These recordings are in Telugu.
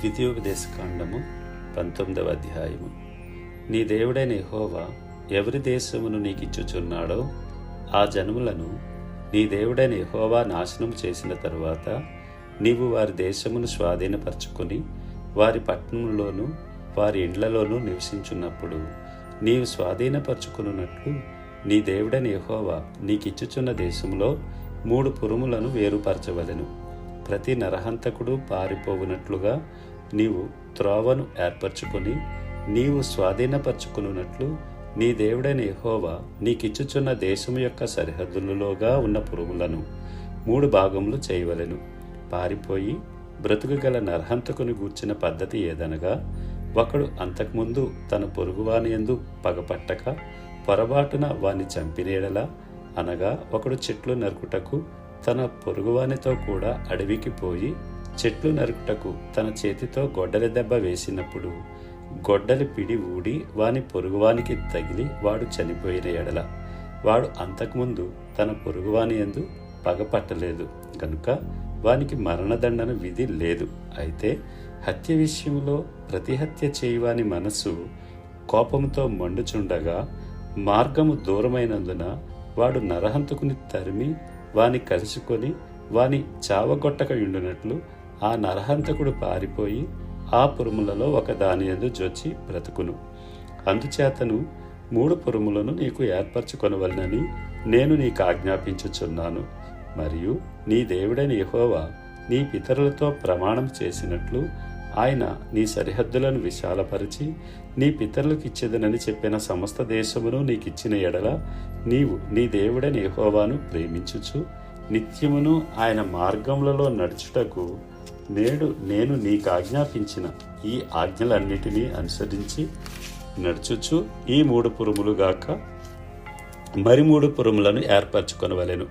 ద్వితీయోపదేశకాండము పంతొమ్మిదవ అధ్యాయము నీ దేవుడైన యెహోవా ఎవరి దేశమును నీకిచ్చుచున్నాడో ఆ జనములను నీ దేవుడైన యెహోవా నాశనం చేసిన తరువాత నీవు వారి దేశమును స్వాధీనపరచుకొని వారి పట్టణంలోనూ వారి ఇండ్లలోనూ నివసించున్నప్పుడు నీవు స్వాధీనపరచుకున్నట్లు నీ దేవుడైన యెహోవా నీకిచ్చుచున్న దేశంలో మూడు పురుములను వేరుపరచవలెను. ప్రతి నరహంతకుడు పారిపోవునట్లుగా నీవు త్రోవను ఏర్పరచుకొని నీవు స్వాధీనపరచుకున్నట్లు నీ దేవుడైన యెహోవా నీకిచ్చుచున్న దేశం యొక్క సరిహద్దులలోగా ఉన్న పురుగులను మూడు భాగములు చేయవలెను. పారిపోయి బ్రతుకుగల నరహంతకుని గూర్చిన పద్ధతి ఏదనగా ఒకడు అంతకుముందు తన పొరుగువాని ఎందు పగపట్టక పొరబాటున వాని చంపినేడలా అనగా ఒకడు చెట్లు నరుకుటకు తన పొరుగువానితో కూడా అడవికి పోయి చెట్లు నరుకుటకు తన చేతితో గొడ్డలి దెబ్బ వేసినప్పుడు గొడ్డలి పిడి ఊడి వాని పొరుగువానికి తగిలి వాడు చనిపోయిన ఎడల. వాడు అంతకుముందు తన పొరుగువాని ఎందు పగపట్టలేదు కనుక వానికి మరణదండన విధి లేదు. అయితే హత్య విషయంలో ప్రతిహత్య చేయవాని మనస్సు కోపంతో మండుచుండగా మార్గము దూరమైనందున వాడు నరహంతకుని తరిమి వాని కలుసుకొని వాని చావగొట్టక ఉండునట్లు ఆ నరహంతకుడు పారిపోయి ఆ పురుములలో ఒక దాని ఎందు జొచ్చి బ్రతుకును. అందుచేతను మూడు పురుములను నీకు ఏర్పరచుకొనవలనని నేను నీకు ఆజ్ఞాపించుచున్నాను. మరియు నీ దేవుడైన యహోవా నీ పితరులతో ప్రమాణం చేసినట్లు ఆయన నీ సరిహద్దులను విశాలపరిచి నీ పితరులకు ఇచ్చేదనని చెప్పిన సమస్త దేశమును నీకిచ్చిన ఎడల నీవు నీ దేవుడని ఎహోవాను ప్రేమించుచు నిత్యమును ఆయన మార్గములలో నడుచుటకు నేడు నేను నీకు ఆజ్ఞాపించిన ఈ ఆజ్ఞలన్నిటినీ అనుసరించి నడుచుచు ఈ మూడు పురుములుగాక మరి మూడు పురుములను ఏర్పరచుకొనవలెను.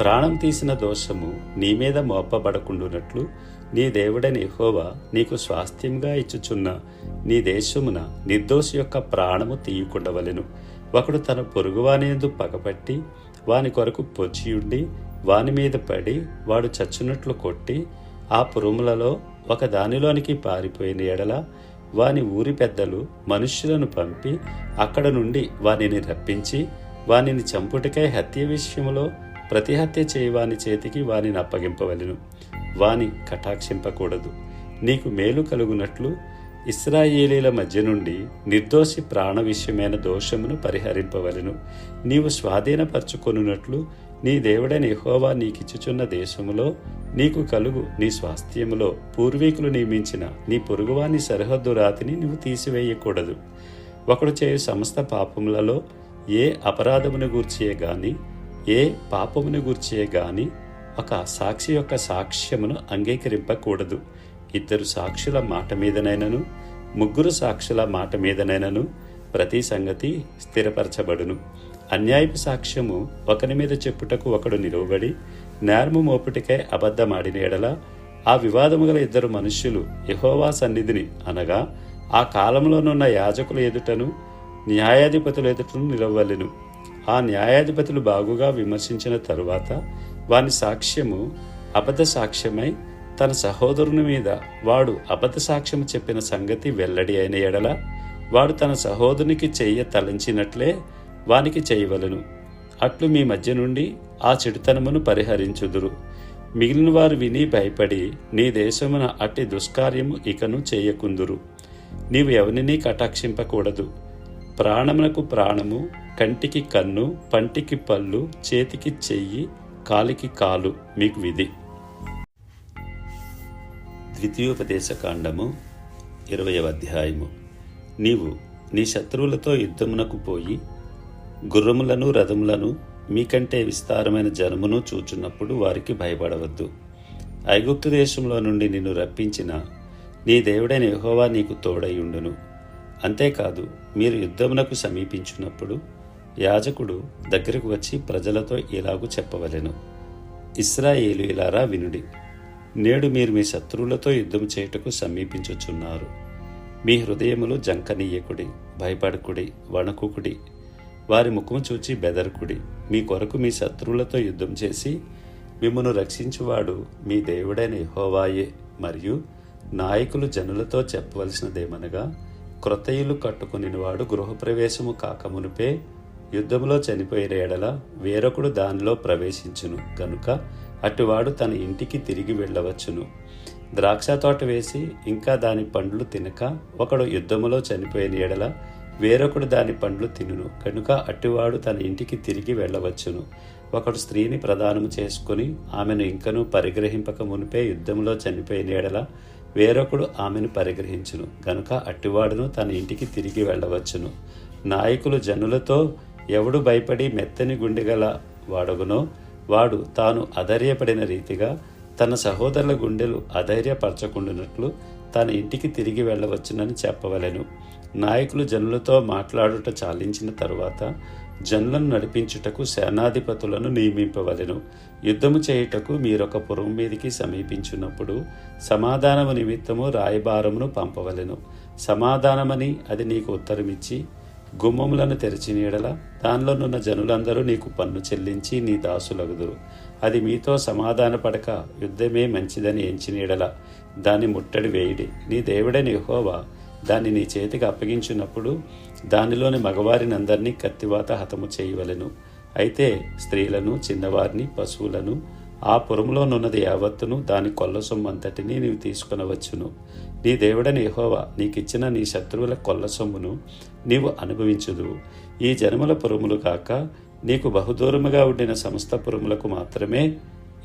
ప్రాణం తీసిన దోషము నీ మీద మోపబడకుండునట్లు నీ దేవుడని హోవా నీకు స్వాస్థ్యంగా ఇచ్చుచున్న నీ దేశమున నిర్దోషి యొక్క ప్రాణము తీయకుండవలెను. ఒకడు తన పొరుగువానేందు పగపట్టి వాని కొరకు పొచ్చియుండి వాని మీద పడి వాడు చచ్చునట్లు కొట్టి ఆ పురుములలో ఒక దానిలోనికి పారిపోయిన ఎడల వాని ఊరి పెద్దలు మనుష్యులను పంపి అక్కడ నుండి వానిని రప్పించి వానిని చంపుటకై హత్య విషయములో ప్రతిహత్య చేయవాని చేతికి వానిని అప్పగింపవలెను. వాని కటాక్షింపకూడదు. నీకు మేలు కలుగునట్లు ఇస్రాయేలీల మధ్య నుండి నిర్దోషి ప్రాణ విషయమైన దోషమును పరిహరింపవలను. నీవు స్వాధీనపరచుకొనున్నట్లు నీ దేవుడైన యెహోవా నీకిచ్చుచున్న దేశములో నీకు కలుగు నీ స్వాస్థ్యములో పూర్వీకులు నియమించిన నీ పొరుగువాని సరిహద్దు రాతిని నువ్వు తీసివేయకూడదు. ఒకడు చేయు సమస్త పాపములలో ఏ అపరాధమును గూర్చియే గాని ఏ పాపమును గూర్చే గాని ఒక సాక్షి యొక్క సాక్ష్యమును అంగీకరింపకూడదు. ఇద్దరు సాక్షుల మాట మీదనైనను ముగ్గురు సాక్షుల మాట మీదనైనను ప్రతి సంగతి స్థిరపరచబడును. అన్యాయపు సాక్ష్యము ఒకని మీద చెప్పుటకు ఒకడు నిలువబడి నేర్ము మోపుటికై అబద్ధమాడిన ఎడల ఆ వివాదము గల ఇద్దరు మనుష్యులు యహోవా సన్నిధిని అనగా ఆ కాలంలోనున్న యాజకుల ఎదుటను న్యాయాధిపతుల ఎదుటను నిలవలెను ఆ న్యాయాధిపతులు బాగుగా విమర్శించిన తరువాత వాని సాక్ష్యము అబద్ధ సాక్ష్యమై తన సహోదరుని మీద వాడు అబద్ధ సాక్ష్యం చెప్పిన సంగతి వెల్లడి అయిన ఎడల వాడు తన సహోదరునికి చెయ్య తలంచినట్లే వానికి చేయవలను. అట్లు మీ మధ్య నుండి ఆ చెడుతనమును పరిహరించుదురు. మిగిలిన వారు విని భయపడి నీ దేశమున అట్టి దుష్కార్యము ఇకను చేయకుందురు. నీవు ఎవరినీ కటాక్షింపకూడదు. ప్రాణమునకు ప్రాణము కంటికి కన్ను పంటికి పళ్ళు చేతికి చెయ్యి కాలికి కాలు మీకు విధి. ద్వితీయోపదేశకాండము ఇరవయవ అధ్యాయము. నీవు నీ శత్రువులతో యుద్ధమునకు పోయి గుర్రములను రథములను మీకంటే విస్తారమైన జనమును చూచున్నప్పుడు వారికి భయపడవద్దు. ఐగుప్తు దేశంలో నుండి నిన్ను రప్పించిన నీ దేవుడైన యహోవా నీకు తోడైయుండును అంతేకాదు మీరు యుద్ధమునకు సమీపించినప్పుడు యాజకుడు దగ్గరకు వచ్చి ప్రజలతో ఇలాగూ చెప్పవలెను. ఇస్రాయేలీలారా వినుడి. నేడు మీరు మీ శత్రువులతో యుద్ధం చేయుటకు సమీపించుచున్నారు. మీ హృదయములు జంకనీయకుడి భయపడకుడి వణకుకుడి. వారి ముఖము చూచి బెదరకుడి. మీ కొరకు మీ శత్రువులతో యుద్ధం చేసి మిమ్మను రక్షించువాడు మీ దేవుడైన హోవాయే మరియు నాయకులు జనులతో చెప్పవలసినదేమనగా క్రొతయులు ఇల్లు కట్టుకునివాడు గృహప్రవేశము కాకమునుపే యుద్ధములో చనిపోయిన ఎడల వేరొకడు దానిలో ప్రవేశించును. కనుక అటువాడు తన ఇంటికి తిరిగి వెళ్ళవచ్చును. ద్రాక్ష తోట వేసి ఇంకా దాని పండ్లు తినక ఒకడు యుద్ధములో చనిపోయిన ఎడల వేరొకడు దాని పండ్లు తినును. కనుక అటువాడు తన ఇంటికి తిరిగి వెళ్ళవచ్చును. ఒకడు స్త్రీని ప్రదానము చేసుకుని ఆమెను ఇంకనూ పరిగ్రహింపక మునిపే యుద్ధంలో చనిపోయిన ఎడల వేరొకడు ఆమెను పరిగ్రహించును. గనుక అట్టివాడును తన ఇంటికి తిరిగి వెళ్ళవచ్చును. నాయకులు జనులతో ఎవడు భయపడి మెత్తని గుండెగల వాడగునో వాడు తాను అధైర్యపడిన రీతిగా తన సహోదరుల గుండెలు అధైర్యపరచకుండానట్లు తన ఇంటికి తిరిగి వెళ్ళవచ్చునని చెప్పవలెను. నాయకులు జనులతో మాట్లాడుట చాలించిన తరువాత జనులను నడిపించుటకు సేనాధిపతులను నియమింపవలెను. యుద్ధము చేయుటకు మీరొక పురం మీదికి సమీపించినప్పుడు సమాధానము నిమిత్తము రాయబారమును పంపవలెను. సమాధానమని అది నీకు ఉత్తరమిచ్చి గుమ్మములను తెరిచిన ఎడల దానిలోనున్న జనులందరూ నీకు పన్ను చెల్లించి నీ దాసులగుదురు. అది మీతో సమాధాన పడక యుద్ధమే మంచిదని ఎంచిన ఎడల దాన్ని ముట్టడి వేయుడి. నీ దేవుడని యెహోవా దాన్ని నీ చేతికి అప్పగించినప్పుడు దానిలోని మగవారినందరినీ కత్తివాత హతము చేయవలెను. అయితే స్త్రీలను చిన్నవారిని పశువులను ఆ పురములోనున్నది యావత్తును దాని కొల్ల సొమ్మంతటిని నీవు తీసుకునవచ్చును. నీ దేవుడని యహోవా నీకిచ్చిన నీ శత్రువుల కొల్ల సొమ్మును నీవు అనుభవించుదు ఈ జనముల పురములు కాక నీకు బహుదూరముగా ఉండిన సమస్త పురములకు మాత్రమే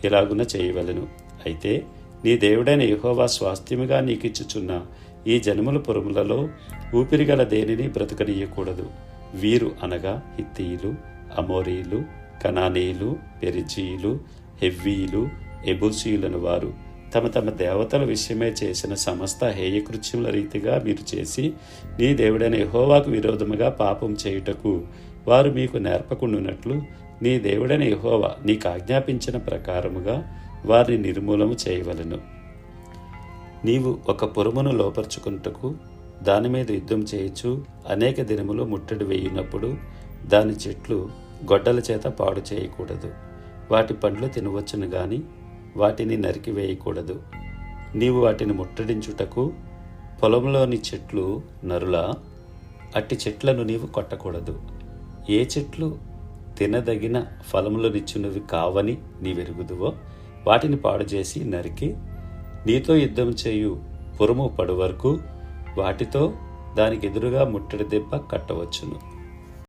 ఇలాగున చేయవలెను. అయితే నీ దేవుడైన యహోవా స్వాస్థ్యముగా నీకిచ్చుచున్న ఈ జనముల పురములలో ఊపిరిగల దేనిని బ్రతకనీయకూడదు. వీరు అనగా హిత్తీయులు అమోరీలు కనానీయులు పెరిజీలు హెవ్వీయులు ఎబూసీయులను వారు తమ తమ దేవతల విషయమే చేసిన సమస్త హేయకృత్యముల రీతిగా మీరు చేసి నీ దేవుడైన యహోవాకు విరోధముగా పాపం చేయుటకు వారు మీకు నేర్పకుండునట్లు నీ దేవుడైన యహోవా నీకు ఆజ్ఞాపించిన ప్రకారముగా వారిని నిర్మూలము చేయవలెను. నీవు ఒక పురమును లోపరుచుకున్నటకు దాని మీద యుద్ధం చేయొచ్చు అనేక దినములు ముట్టడి వేయినప్పుడు దాని చెట్లు గొడ్డల చేత పాడు చేయకూడదు. వాటి పండ్లు తినవచ్చును గాని వాటిని నరికి వేయకూడదు నీవు వాటిని ముట్టడించుటకు పొలంలోని చెట్లు నరులా అట్టి చెట్లను నీవు కొట్టకూడదు. ఏ చెట్లు తినదగిన ఫలములనిచ్చున్నవి కావని నీవెరుగుదువో వాటిని పాడు చేసి నరికి నీతో యుద్ధం చేయు పురము పడు వరకు వాటితో దానికి ఎదురుగా ముట్టడి దెబ్బ కట్టవచ్చును.